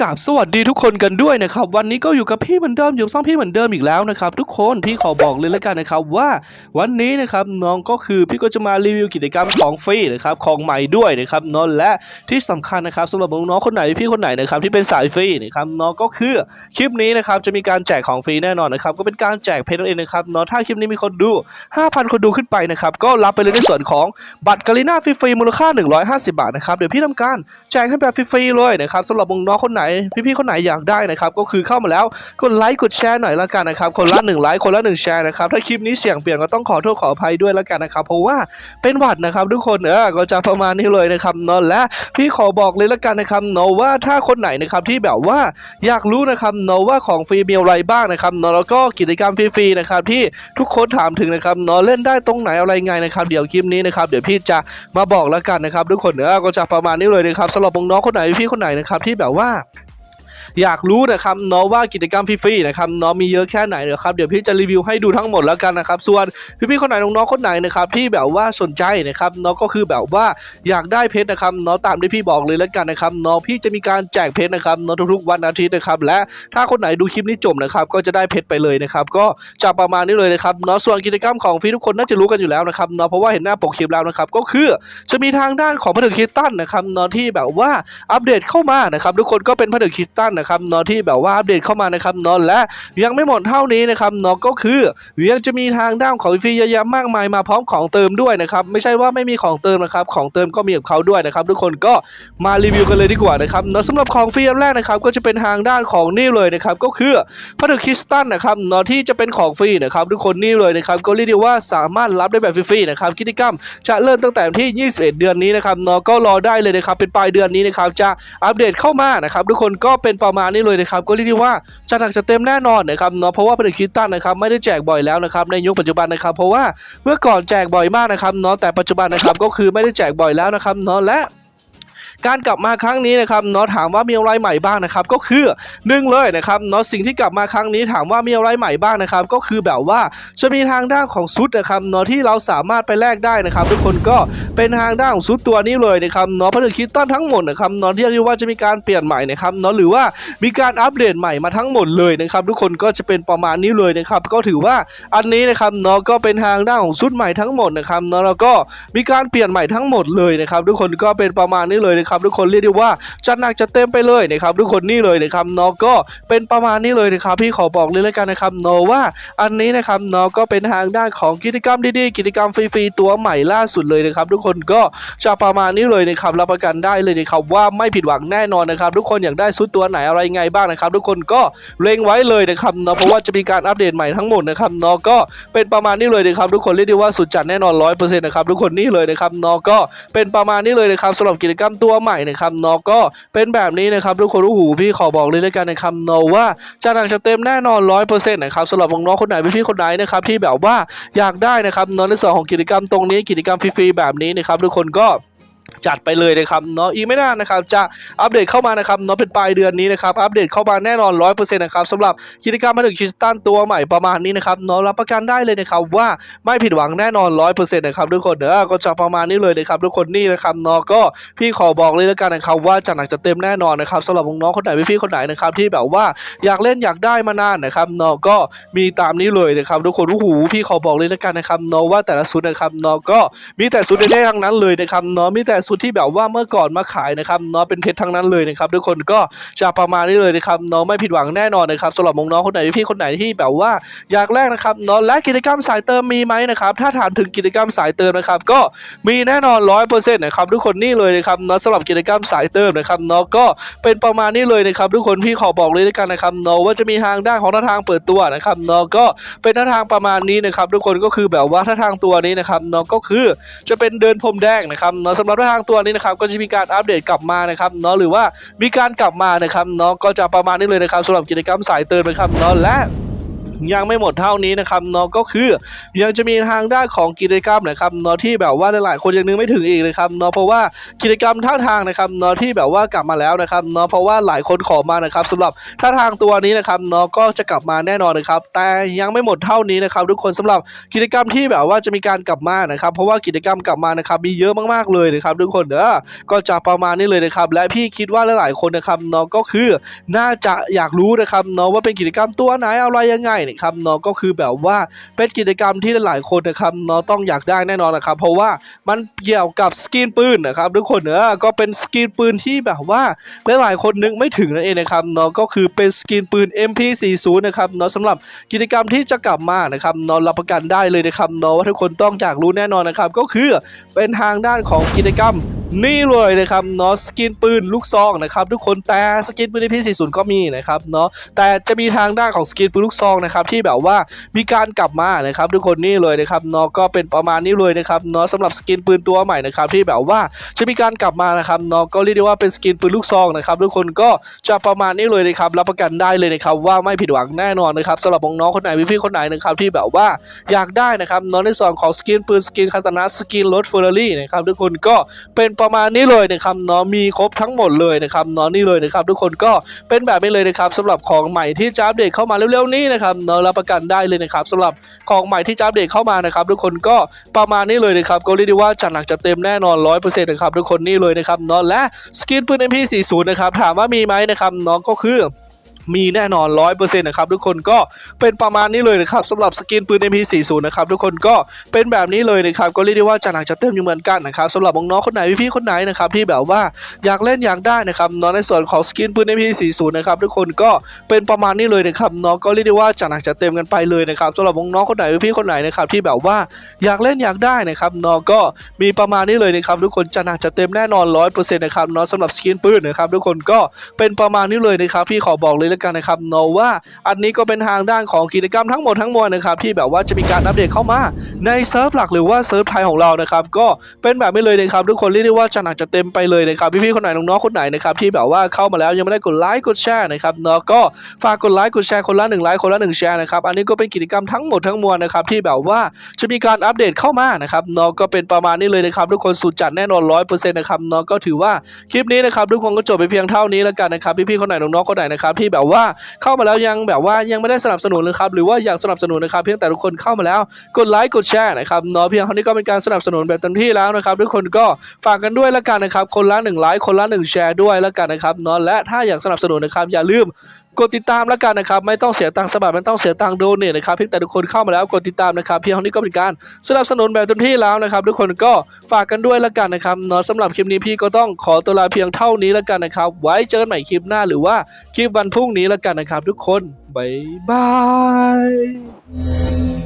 กราบสวัสดีทุกคนกันด้วยนะครับ วันนี้ก็อยู่กับพี่เหมือนเดิมอยู่ซ่องพี่เหมือนเดิมอีกแล้วนะครับทุกคนพี่ขอบอกเลยแล้วกันนะครับว่าวันนี้นะครับน้องก็คือพี่ก็จะมารีวิวกิจกรรมของฟรีนะครับของใหม่ด้วยนะครับน้องและที่สำคัญนะครับสำหรับน้องคนไหนพี่คนไหนนะครับที่เป็นสายฟรีนะครับน้องก็คือคลิปนี้นะครับจะมีการแจกของฟรีแน่นอนนะครับก็เป็นการแจกเพจนั่นเองนะครับน้องถ้าคลิปนี้มีคนดู 5,000 คนดูขึ้นไปนะครับก็รับไปเลยในส่วนของบัตรกาลิน่าฟรีๆมูลค่า 150 บาทนะครับเดี๋ยวพี่ทำการแจกให้แบบฟรีๆเลยนะครับสำหรับน้องคนไหนพี่ๆคนไหนอยากได้นะครับก็คือเข้ามาแล้วกดไลค์กดแชร์หน่อยละกันนะครับคนละ1ไลค์คนละ1แชร์นะครับถ้าคลิปนี้เสียงเปลี่ยนก็ต้องขอโทษขออภัยด้วยละกันนะครับเพราะว่าเป็นหวัดนะครับทุกคนเออก็จะประมาณนี้เลยนะครับนอะและพี่ขอบอกเลยละกันนะครับเนอะว่าถ้าคนไหนนะครับที่แบบว่าอยากรู้นะครับเนอะว่าของฟรีมีอะไรบ้างนะครับเนอะแล้วก็กิจกรรมฟรีๆนะครับที่ทุกคนถามถึงนะครับเนอะเล่นได้ตรงไหนอะไรไงนะครับเดี๋ยวคลิปนี้นะครับเดี๋ยวพี่จะมาบอกละกันนะครับทุกคนเนอะก็จะประมาณนี้เลยนะครับสำหรับน้องคนไหนพี่คนไหนนะครับที่แบบว่า อยากรู้นะครับเนาะว่ากิจกรรมฟรีๆนะครับเนาะมีเยอะแค่ไหนนะครับเดี๋ยวพี่จะรีวิวให้ดูทั้งหมดแล้วกันนะครับส่วนพี่ๆคนไหนน้องๆคนไหนนะครับที่แบบว่าสนใจนะครับเนาะก็คือแบบว่าอยากได้เพชรนะครับเนาะตามที่พี่บอกเลยแล้วกันนะครับเนาะพี่จะมีการแจกเพชรนะครับเนาะทุกๆวันอาทิตย์นะครับและถ้าคนไหนดูคลิปนี้จบนะครับก็จะได้เพชรไปเลยนะครับก็จะประมาณนี้เลยนะครับเนาะส่วนกิจกรรมของฟรีทุกคนน่าจะรู้กันอยู่แล้วนะครับเนาะเพราะว่าเห็นหน้าปกคลิปแล้วนะครับก็คือจะมีทางด้านของผนึกคริสตันนะครับเนาะที่แบบว่าอัปเดตเข้ามานะครับทุกคนก็เป็นผนึกคริสตันนะครับเนาะที่แบบว่าอัปเดตเข้ามานะครับเนาะและยังไม่หมดเท่านี้นะครับเนาะก็คือยังจะมีทางด้านของฟรีเยอะแยะมากมายมาพร้อมของเติมด้วยนะครับไม่ใช่ว่าไม่มีของเติมนะครับของเติมก็มีกับเขาด้วยนะครับทุกคนก็มารีวิวกันเลยดีกว่านะครับเนาะสำหรับของฟรีอันแรกนะครับก็จะเป็นทางด้านของนี่เลยนะครับก็คือผนึกคริสตันนะครับเนาะที่จะเป็นของฟรีนะครับทุกคนนี่เลยนะครับก็เรียกได้ว่าสามารถรับได้แบบฟรีๆนะครับกิจกรรมจะเริ่มตั้งแต่ที่ 21 เดือนนี้นะครับเนาะก็รอได้เลยนะครับเป็นปลายเดือนนี้นะครับจะอัปเดตเข้ามานะครับทุกคนก็เป็นประมาณนี้เลยนะครับก็เรียกได้ว่าจะหนักจะเต็มแน่นอนนะครับเนาะเพราะว่าผลิตคิดตันนะครับไม่ได้แจกบ่อยแล้วนะครับในยุคปัจจุบันนะครับ เพราะว่าเมื่อก่อนแจกบ่อยมากนะครับเนาะแต่ปัจจุบันนะครับก็คือไม่ได้แจกบ่อยแล้วนะครับเนาะและ การกลับมาครั้งนี้นะครับเนาะถามว่ามีอะไรใหม่บ้างนะครับก็คือหนึ่งเลยนะครับเนาะสิ่งที่กลับมาครั้งนี้ถามว่ามีอะไรใหม่บ้างนะครับก็คือแบบว่าจะมีทางด้านของซุดนะครับเนาะที่เราสามารถไปแลกได้นะครับ ทุกคนก็เป็นทางด้านของซุดตัวนี้เลยนะครับเนาะผนึกคิดตันทั้งหมดนะครับเนาะที่เรียกว่าจะมีการเปลี่ยนใหม่นะครับเนาะหรือว่ามีการอัปเดตใหม่มาทั้งหมดเลยนะครับทุกคนก็จะเป็นประมาณนี้เลยนะครับก็ถือว่าอันนี้นะครับเนาะก็เป็นทางด้านของซุดใหม่ทั้งหมดนะครับเนาะแล้วก็มีการเปลี่ยนใหม่ทั้งหมดเลยนะครับทุกคนก็เป็นประมาณนี้เลยนะครับครับทุกคนเรียกได้ว่าจัดหนักจัดเต็มไปเลยนะครับทุกคนนี่เลยนะครับนาะก็เป็นประมาณนี้เลยนะครับพี่ขอบอกเลยแล้วกันนะครับนาะว่าอันนี้นะครับนาะก็เป็นทางด้านของกิจกรรมดีๆกิจกรรมฟรีๆตัวใหม่ล่าสุดเลยนะครับทุกคนก็จะประมาณนี้เลยนะครับรับประกันได้เลยนะครับว่าไม่ผิดหวังแน่นอนนะครับทุกคนอยากได้ซุดตัวไหนอะไรไงบ้างนะครับทุกคนก็เล็งไว้เลยนะครับเนาะเพราะว่าจะมีการอัปเดตใหม่ทั้งหมดนะครับเนาะก็เป็นประมาณนี้เลยนะครับทุกคนเรียกได้ว่าสุดจัดแน่นอนร้อยเปอร์เซ็นต์นะครับทุกคนนี่เลยนะครับเนาะก็เป็นประมาณนี้เลยนะครับสำหรับกิจกรรมตัวใหม่นะครับเนาะก็เป็นแบบนี้นะครับทุกคนรู้หูพี่ขอบอกเลยแล้วกันนะครับเนาะว่าจะหนักจะเต็มแน่นอนร้อยเปอร์เซ็นต์นะครับสำหรับน้องๆคนไหนพี่ๆคนไหนนะครับที่แบบว่าอยากได้นะครับเนาะในส่วนของกิจกรรมตรงนี้กิจกรรมฟรีๆแบบนี้นะครับทุกคนก็ จัดไปเลยนะครับเนาะอีกไม่นานนะครับจะอัปเดตเข้ามานะครับเนาะเป็นปลายเดือนนี้นะครับอัปเดตเข้ามาแน่นอน 100%นะครับสำหรับกิจกรรมมาถึงคริสตันตัวใหม่ประมาณนี้นะครับเนาะรับประกันได้เลยนะครับว่าไม่ผิดหวังแน่นอน 100%นะครับทุกคนเนอะก็จะประมาณนี้เลยนะครับทุกคนนี่นะครับเนาะก็พี่ขอบอกเลยแล้วกันนะครับว่าจัดหนักจะเต็มแน่นอนนะครับสำหรับน้องคนไหนพี่ๆคนไหนนะครับที่แบบว่าอยากเล่นอยากได้มานานนะครับเนาะก็มีตามนี้เลยนะครับทุกคนโอ้โหพี่ขอบอกเลยแล้วกันนะครับเนาะว่าแต่ละชุดนะครับเนาะก็มีแต่ชุดได้ทั้งนั้นเลยนะครับเนาะมีแต่ชุุดที่แบบว่าเมื่อก่อนมาขายนะครับเนาะเป็นเพชรทั้งนั้นเลยนะครับทุกคนก็จะประมาณนี้เลยนะครับเนาะไม่ผิดหวังแน่นอนนะครับสำหรับมงน้องคนไหนพี่คนไหนที่แบบว่าอยากแลกนะครับเนาะและกิจกรรมสายเติมมีไหมนะครับถ้าถามถึงกิจกรรมสายเติมนะครับก็มีแน่นอนร้อยเปอร์เซ็นต์นะครับทุกคนนี่เลยนะครับเนาะสำหรับกิจกรรมสายเติมนะครับเนาะก็เป็นประมาณนี้เลยนะครับทุกคนพี่ขอบอกเลยด้วยกันนะครับเนาะว่าจะมีทางด้านของท่าทางเปิดตัวนะครับเนาะก็เป็นท่าทางประมาณนี้นะครับทุกคนก็คือแบบว่าท่าทางตัวนี้นะครับเนาะก็คือจะเป็นเดินพรมแดงนะครับเนาะสำหรับท่าทางตัวนี้นะครับก็จะมีการอัปเดตกลับมานะครับเนาะหรือว่ามีการกลับมานะครับเนาะก็จะประมาณนี้เลยนะครับสำหรับกิจกรรมสายเตือนนะครับเนาะและ ยังไม่หมดเท่านี้นะครับเนาะก็คือยังจะมีทางด้านของกิจกรรมนะครับเนาะที่แบบว่าหลายๆคนยังนึกไม่ถึงอีกนะครับเนาะเพราะว่ากิจกรรมท่าทางนะครับเนาะที่แบบว่ากลับมาแล้วนะครับเนาะเพราะว่าหลายคนขอมานะครับสำหรับท่าทางตัวนี้นะครับเนาะก็จะกลับมาแน่นอนนะครับ แต่ยังไม่หมดเท่านี้นะครับ ทุกคนสำหรับกิจกรรมที่แบบว่าจะมีการกลับมานะครับ เพราะว่ากิจกรรมกลับมานะครับมีเยอะมากๆเลยนะครับ ทุกคนเด้อก็จะประมาณนี้เลยนะครับ และพี่คิดว่าหลายๆคนนะครับเนาะก็คือ น่าจะอยากรู้นะครับเนาะว่าเป็นกิจกรรมตัวไหนอะไรยังไงนะครับเนาะก็คือแบบว่าเป็นกิจกรรมที่หลายคนนะครับเนาะต้องอยากได้แน่นอนนะครับ เพราะว่ามันเกี่ยวกับสกินปืนนะครับทุกคนเนอก็เป็นสกินปืนที่แบบว่าหลายๆคนนึกไม่ถึงนั่นเองนะครับเนาะก็คือเป็นสกินปืน MP40 นะครับเนาะสำหรับกิจกรรมที่จะกลับมานะครับเนาะรับประกันได้เลยนะครับเนาะว่าทุกคนต้องอยากรู้แน่นอนนะครับ ก็คือเป็นทางด้านของกิจกรรม นี่เลยนะครับเนาะสกินปืนลูกซองนะครับทุกคนแต่สกินปืนในพี40ก็มีนะครับเนาะแต่จะมีทางด้านของสกินปืนลูกซองนะครับที่แบบว่ามีการกลับมานะครับทุกคนนี่เลยนะครับเนาะก็เป็นประมาณนี้เลยนะครับเนาะสำหรับสกินปืนตัวใหม่นะครับที่แบบว่าจะมีการกลับมานะครับเนาะก็เรียกได้ว่าเป็นสกินปืนลูกซองนะครับทุกคนก็จะประมาณนี้เลยนะครับรับประกันได้เลยนะครับว่าไม่ผิดหวังแน่นอนนะครับสำหรับน้องคนไหนพี่ๆคนไหนนะครับที่แบบว่าอยากได้นะครับเนาะในส่วนของสกินปืนสกินคาตานะสกินรถเฟอร์รารี่นะครับทุกคนก็เป็นประมาณนี้เลยนะครับเนาะมีครบทั้งหมดเลยนะครับเนาะนี่เลยนะครับทุกคนก็เป็นแบบนี้เลยนะครับสำหรับของใหม่ที่จะอัปเดตเข้ามาเร็วๆนี้นะครับเนาะรับประกันได้เลยนะครับสำหรับของใหม่ที่จะอัปเดตเข้ามานะครับทุกคนก็ประมาณนี้เลยนะครับก็เรียกได้ว่าจัดหนักจัดเต็มแน่นอน100%นะครับทุกคนนี่เลยนะครับเนาะและสกินปืน MP40 นะครับถามว่ามีไหมนะครับน้องก็คือ มีแน่นอน 100%นะครับทุกคนก็เป็นประมาณนี้เลยนะครับสำหรับสกินปืน MP40 นะครับทุกคนก็เป็นแบบนี้เลยนะครับก็เรียกได้ว่าจัดหนักจัดเต็มอยู่เหมือนกันนะครับสำหรับน้องๆคนไหนพี่ๆคนไหนนะครับที่แบบว่าอยากเล่นอยากได้นะครับเนาะในส่วนของสกินปืน MP40 นะครับทุกคนก็เป็นประมาณนี้เลยนะครับเนาะก็เรียกได้ว่าจัดหนักจัดเต็มกันไปเลยนะครับสำหรับน้องๆคนไหนพี่ๆคนไหนนะครับที่แบบว่าอยากเล่นอยากได้นะครับเนาะก็มีประมาณนี้เลยนะครับทุกคนจัดหนักจัดเต็มแน่นอน 100%นะครับเนาะสำหรับสกินปืนนะครับทุกคนก็เป็นประมาณนี้เลยนะครับพี่ขอบอกเลยแล้วกันนะครับเนาะว่าอันนี้ก็เป็นทางด้านของกิจกรรมทั้งหมดทั้งมวลนะครับที่แบบว่าจะมีการอัปเดตเข้ามาในเซิร์ฟหลักหรือว่าเซิร์ฟไทยของเรานะครับก็เป็นแบบนี้เลยนะครับทุกคนเรียกได้ว่าจัดหนักจัดเต็มไปเลยนะครับพี่ๆคนไหนน้องๆคนไหนนะครับที่แบบว่าเข้ามาแล้วยังไม่ได้กดไลค์กดแชร์นะครับเนาะก็ฝากกดไลค์กดแชร์คนละหนึ่งไลค์คนละหนึ่งแชร์นะครับอันนี้ก็เป็นกิจกรรมทั้งหมดทั้งมวลนะครับที่แบบว่าจะมีการอัปเดตเข้ามานะครับเนาะก็เป็นประมาณนี้เลยนะครับทุกคนสุดจัดแน่นอนร้อยเปอร์เซ็นต์นะครับเนาะก็ถือว่าคลิปนี้นะครับทุกคนก็จบไปเพียงเท่านี้แล้วกันนะครับพี่ๆคนไหนน้องๆคนไหนนะครับที่แบบว่าเข้ามาแล้วยังแบบว่ายังไม่ได้สนับสนุนเลยครับหรือว่าอยากสนับสนุนนะครับเพียงแต่ทุกคนเข้ามาแล้วกดไลค์กดแชร์นะครับเนาะเพียงเท่านี้ก็เป็นการสนับสนุนแบบเต็มที่แล้วนะครับทุกคนก็ฝากกันด้วยละกันนะครับคนละหนึ่งไลค์คนละหนึ่งแชร์ด้วยละกันนะครับเนาะและถ้าอยากสนับสนุนนะครับอย่าลืมกดติดตามแล้วกันนะครับ ไม่ต้องเสียตังค์สมัครไม่ต้องเสียตังค์โดเนทนะครับเพียงแต่ทุกคนเข้ามาแล้วกดติดตามนะครับเพียงเท่านี้ก็เป็นการสนับสนุนแบบเต็มที่แล้วนะครับ ทุกคนก็ฝากกันด้วยแล้วกันนะครับเนาะสำหรับคลิปนี้พี่ก็ต้องขอตัวลาเพียงเท่านี้แล้วกันนะครับ ไว้เจอกันใหม่คลิปหน้าหรือว่าคลิปวันพรุ่งนี้แล้วกันนะครับ ทุกคนบ๊ายบาย